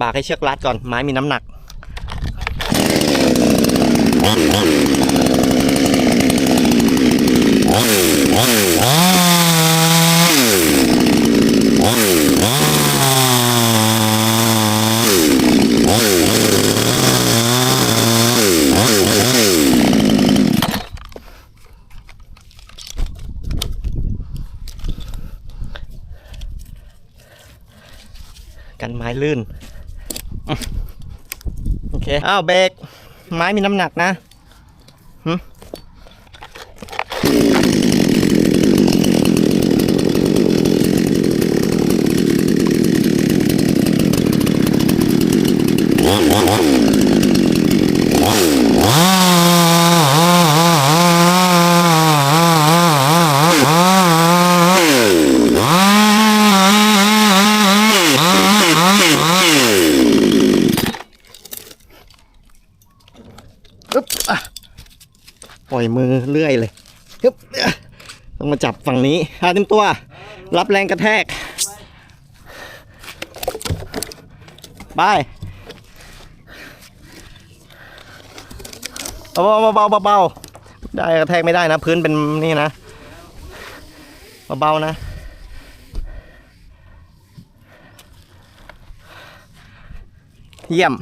บากให้เชือกรัดก่อน ไม้มีน้ำหนัก กันไม้ลื่น โอเค อ้าวเบรกไม้มีน้ำหนักนะ ปึ๊บอะปล่อยมือเลื่อยเลยฮึบอะต้องมาจับฝั่งนี้หาเต็มตัว รับแรงกระแทก ไปเบาๆเบาๆเบาๆได้กระแทกไม่ได้นะ พื้นเป็นนี่นะ เบาๆนะเยี่ยม